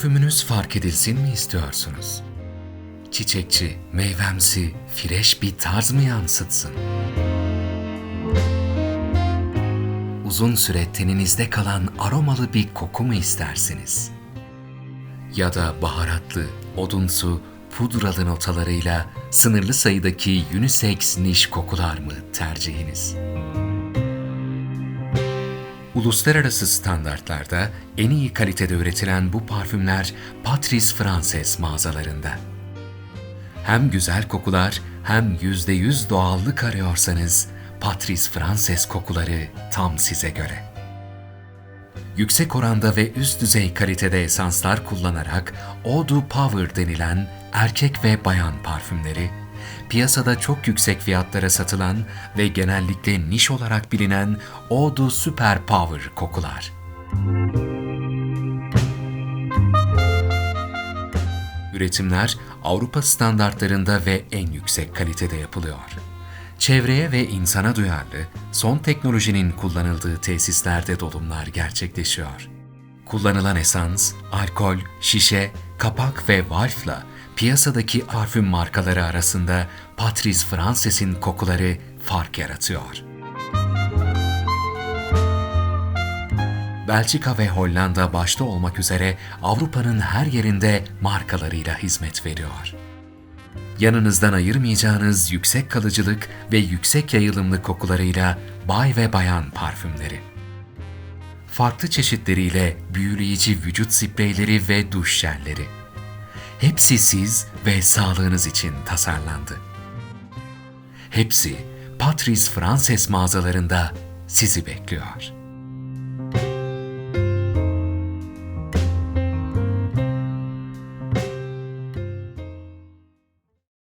Parfümünüz fark edilsin mi istiyorsunuz? Çiçekçi, meyvemsi, fresh bir tarz mı yansıtsın? Uzun süre teninizde kalan aromalı bir koku mu istersiniz? Ya da baharatlı, odunsu, pudralı notalarıyla sınırlı sayıdaki unisex niş kokular mı tercihiniz? Uluslararası standartlarda en iyi kalitede üretilen bu parfümler Patrice Frances mağazalarında. Hem güzel kokular hem %100 doğallık arıyorsanız Patrice Frances kokuları tam size göre. Yüksek oranda ve üst düzey kalitede esanslar kullanarak Eau Power denilen erkek ve bayan parfümleri, piyasada çok yüksek fiyatlara satılan ve genellikle niş olarak bilinen Eau Super Power kokular. Üretimler Avrupa standartlarında ve en yüksek kalitede yapılıyor. Çevreye ve insana duyarlı, son teknolojinin kullanıldığı tesislerde dolumlar gerçekleşiyor. Kullanılan esans, alkol, şişe, kapak ve valfla piyasadaki parfüm markaları arasında Patrice Frances'in kokuları fark yaratıyor. Belçika ve Hollanda başta olmak üzere Avrupa'nın her yerinde markalarıyla hizmet veriyor. Yanınızdan ayırmayacağınız yüksek kalıcılık ve yüksek yayılımlı kokularıyla bay ve bayan parfümleri. Farklı çeşitleriyle büyüleyici vücut spreyleri ve duş jelleri. Hepsi siz ve sağlığınız için tasarlandı. Hepsi Patrice Frances mağazalarında sizi bekliyor.